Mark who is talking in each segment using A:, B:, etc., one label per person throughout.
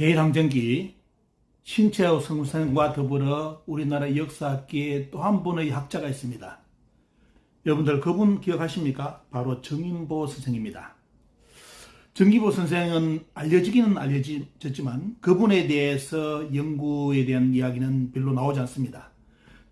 A: 대항전기 신채호 선생과 더불어 우리나라 역사학계에 또 한 분의 학자가 있습니다. 여러분들 그분 기억하십니까? 바로 정인보 선생입니다. 정기보 선생은 알려지기는 알려졌지만 그분에 대해서 연구에 대한 이야기는 별로 나오지 않습니다.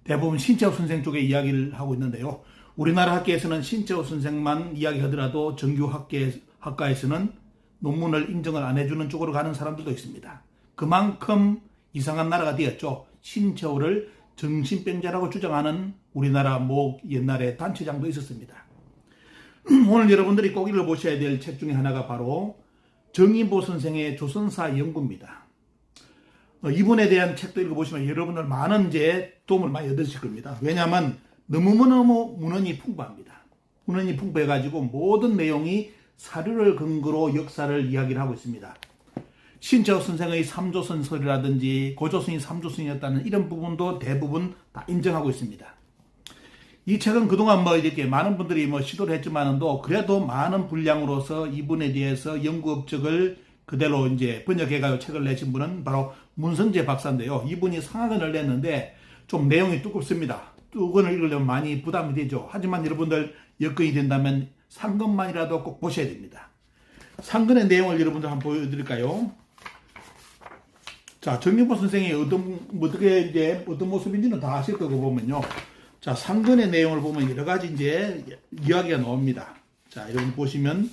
A: 대부분 신채호 선생 쪽의 이야기를 하고 있는데요. 우리나라 학계에서는 신채호 선생만 이야기하더라도 정규 학계 학과에서는 논문을 인정을 안 해주는 쪽으로 가는 사람들도 있습니다. 그만큼 이상한 나라가 되었죠. 신채호를 정신병자라고 주장하는 우리나라 뭐 옛날에 단체장도 있었습니다. 오늘 여러분들이 꼭 읽어보셔야 될 책 중에 하나가 바로 정인보 선생의 조선사 연구입니다. 어, 이분에 대한 책도 읽어보시면 여러분들 많은 이제 도움을 많이 얻으실 겁니다. 왜냐하면 너무너무 문헌이 풍부합니다. 문헌이 풍부해가지고 모든 내용이 사료를 근거로 역사를 이야기를 하고 있습니다. 신채호 선생의 삼조선 설이라든지 고조선이 삼조선이었다는 이런 부분도 대부분 다 인정하고 있습니다. 이 책은 그동안 뭐 이렇게 많은 분들이 뭐 시도를 했지만도 그래도 많은 분량으로서 이분에 대해서 연구 업적을 그대로 이제 번역해가지고 책을 내신 분은 바로 문선재 박사인데요. 이분이 상하권을 냈는데 좀 내용이 두껍습니다. 두 권을 읽으려면 많이 부담이 되죠. 하지만 여러분들 여건이 된다면 상권만이라도 꼭 보셔야 됩니다. 상권의 내용을 여러분들 한번 보여드릴까요? 자, 정민보 선생이 어떤, 어떻게 이제 어떤 모습인지는 다 아실 거고 보면요. 자, 상근의 내용을 보면 여러 가지 이제 이야기가 나옵니다. 자, 여러분 보시면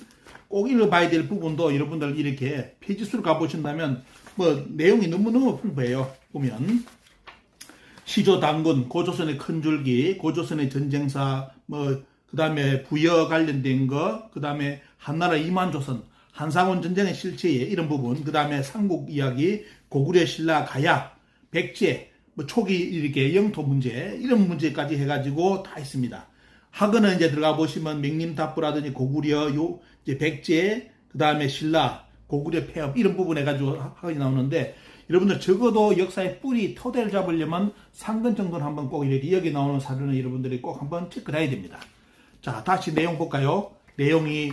A: 꼭 읽어봐야 될 부분도 여러분들 이렇게 페이지 수를 가보신다면 뭐 내용이 너무너무 풍부해요. 보면 시조 당군, 고조선의 큰 줄기, 고조선의 전쟁사, 뭐, 그 다음에 부여 관련된 거, 그 다음에 한나라 이만조선, 한상원 전쟁의 실체에 이런 부분, 그 다음에 삼국 이야기, 고구려 신라 가야, 백제, 뭐 초기 이렇게 영토 문제, 이런 문제까지 해가지고 다 있습니다. 학원은 이제 들어가 보시면 맹림답부라든지 고구려, 요, 이제 백제, 그 다음에 신라, 고구려 폐업, 이런 부분 해가지고 학원이 나오는데, 여러분들 적어도 역사의 뿌리, 토대를 잡으려면 상근 정도는 한번 꼭 이렇게 여기 나오는 사료는 여러분들이 꼭 한번 체크를 해야 됩니다. 자, 다시 내용 볼까요? 내용이,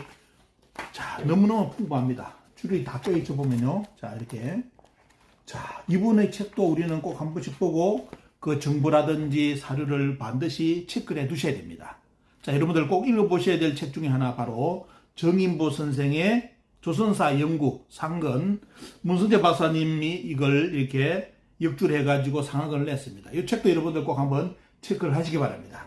A: 자, 너무너무 풍부합니다. 줄이 다 껴있죠, 보면요. 자, 이렇게. 자, 이분의 책도 우리는 꼭 한 번씩 보고 그 정보라든지 사료를 반드시 체크를 해 두셔야 됩니다. 자, 여러분들 꼭 읽어보셔야 될 책 중에 하나 바로 정인보 선생의 조선사 연구 상근 문선재 박사님이 이걸 이렇게 역줄해가지고 상학을 냈습니다. 이 책도 여러분들 꼭 한번 체크를 하시기 바랍니다.